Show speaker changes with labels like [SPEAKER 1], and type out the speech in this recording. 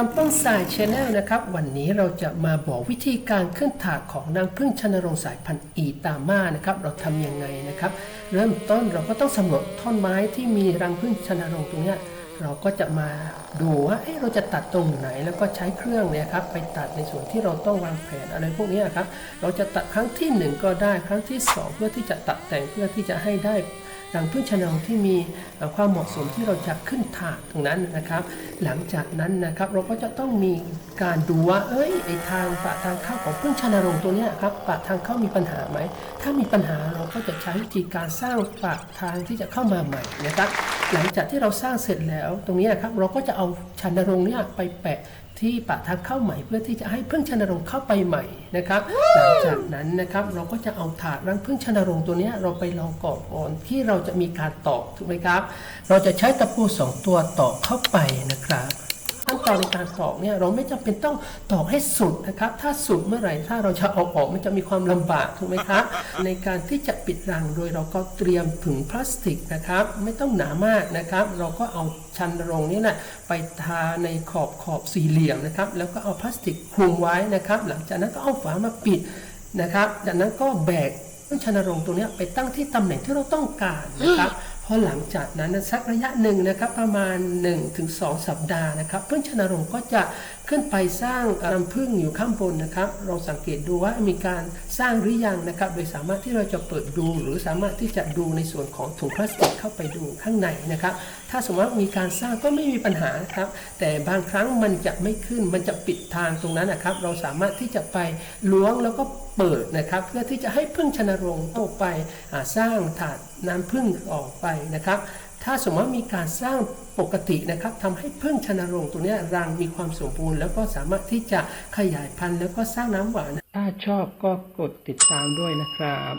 [SPEAKER 1] ตามต้นสายชแนลนะครับ วันนี้เราจะมาบอกวิธีการขึ้นถาดของนางพึ่งชนรงสายพันธุ์อีตาม่านะครับ เราทำยังไงนะครับ เริ่มต้นเราก็ต้องสำรวจท่อนไม้ที่มีรังพึ่งชนรงตรงนี้เราก็จะมาดูว่าเเราจะตัดตรงไหนแล้วก็ใช้เครื่องเนี่ยครับไปตัดในส่วนที่เราต้องวางแผนอะไรพวกนี้ครับ เราจะตัดครั้งที่หนึ่งก็ได้ครั้งที่สองเพื่อที่จะตัดแต่งเพื่อที่จะให้ได้ รังพึ่งชนองที่มีความเหมาะสมที่เราจะขึ้นถาดตรงนั้นนะครับ หลังจากนั้นนะครับเราก็จะต้องมีการดูว่าเอ้ยไอทางปากทางเข้าของพึ่งชนรงตัวนี้ครับปากทางเข้ามีปัญหาไหมถ้ามีปัญหาเราก็จะใช้วิธีการสร้างปากทางที่จะเข้ามาใหม่นะครับ หลังจากที่เราสร้างเสร็จแล้ว ตรงนี้นะครับเราก็จะเอาชนรงเนี่ยไปแปะ ที่ปากทางเข้าใหม่เพื่อที่จะให้พึ่งชนรงค์เข้าไปใหม่นะครับ หลังจากนั้นนะครับเราก็จะเอาถาดรังพึ่งชนรงค์ตัวเนี้ยเราไปลองกรอบก่อนที่เราจะมีการตอกถูกไหมครับ เราจะใช้ตะปูสองตัวตอกเข้าไปนะครับ ขั้นตอนในการตอกเนี่ยเราไม่จำเป็นต้องตอกให้สุดนะครับ ถ้าสุดเมื่อไหร่ถ้าเราจะเอาออกมันจะมีความลำบากถูกไหมครับ ในการที่จะปิดรังโดยเราก็เตรียมถุงพลาสติกนะครับ ไม่ต้องหนามากนะครับ เราก็เอาชันรงนี้นะไปทาในขอบขอบสี่เหลี่ยมนะครับ แล้วก็เอาพลาสติกคลุมไว้นะครับ หลังจากนั้นก็เอาฝามาปิดนะครับ จากนั้นก็แบกพึ่งชนรงตรงนี้ไปตั้งที่ตำแหน่งที่เราต้องการนะครับ พอหลังจากนั้นสักระยะหนึ่งนะครับประมาณ 1-2 สัปดาห์นะครับพึ่งชนรงค์ก็จะขึ้นไปสร้างรังพึ่งอยู่ข้างบนนะครับเราสังเกตดูว่ามีการสร้างหรือยังนะครับโดยสามารถที่เราจะเปิดดู หรือสามารถที่จะดูในส่วนของถุงพลาสติกเข้าไปดูข้างในนะครับถ้าสมมติว่ามีการสร้างก็ไม่มีปัญหาครับแต่บางครั้งมันจะไม่ขึ้นมันจะปิดทางตรงนั้นนะครับเราสามารถที่จะไปล้วงแล้วก็เปิดนะครับเพื่อที่จะให้พึ่งชนรงค์เข้าไปสร้างถาดน้ำพึ่งออกไปนะครับ ถ้าสมมติว่ามีการสร้างปกตินะครับทำให้พึ่งชนรงตัวนี้รังมีความสมบูรณ์ แล้วก็สามารถที่จะขยายพันธุ์แล้วก็สร้างน้ำหวาน ถ้าชอบก็กดติดตามด้วยนะครับ